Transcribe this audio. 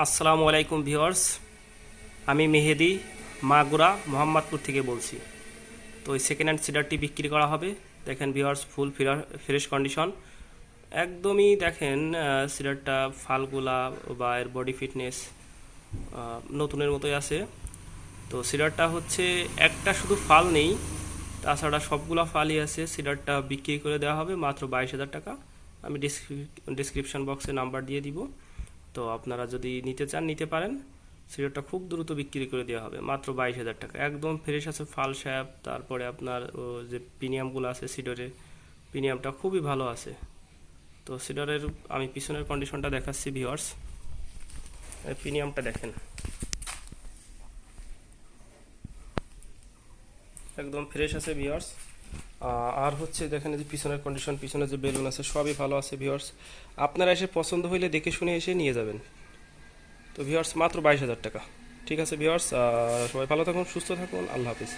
আসসালামু আলাইকুম ভিউয়ার্স। আমি মেহেদি মাগুরা মোহাম্মদপুর থেকে বলছি। তো এই সেকেন্ড হ্যান্ড সিডারটি বিক্রি করা হবে। দেখেন ভিউয়ার্স ফুল ফ্রেশ কন্ডিশন একদমই দেখেন সিডারটা ফালগুলা বা এর বডি ফিটনেস নতুনের মতোই আছে। তো সিডারটা হচ্ছে, একটা শুধু ফাল নেই। তাছাড়া সবগুলা ফালই আছে। সিডারটা বিক্রি করে দেওয়া হবে মাত্র বাইশ হাজার টাকা। আমি ডিসক্রিপশন বক্সে নাম্বার দিয়ে দিব। তো আপনারা যদি নিতে চান, নিতে পারেন। সিডারটা খুব দ্রুত বিক্রি করে দেওয়া হবে, মাত্র বাইশ হাজার টাকা। একদম ফ্রেশ আছে, ফাল শ্যাপ তারপরে আপনার ও যে প্রিমিয়ামগুলো আছে সিডরের প্রিমিয়ামটা খুবই ভালো আছে। তো সিডারের, আমি পিছনের কন্ডিশনটা দেখাচ্ছি ভিওয়ার্স প্রিমিয়ামটা দেখেন। একদম ফ্রেশ আছে ভিওয়ার্স আর হচ্ছে দেখেন যে পিছনের কন্ডিশন পিছনে যে বেলুন আছে, সবই ভালো আছে ভিওয়ার্স আপনারা এসে পছন্দ হইলে দেখে শুনে এসে নিয়ে যাবেন। তো ভিওয়ার্স মাত্র বাইশ হাজার টাকা। ঠিক আছে ভিওয়ার্স সবাই ভালো থাকুন, সুস্থ থাকুন, আল্লাহ হাফিজ।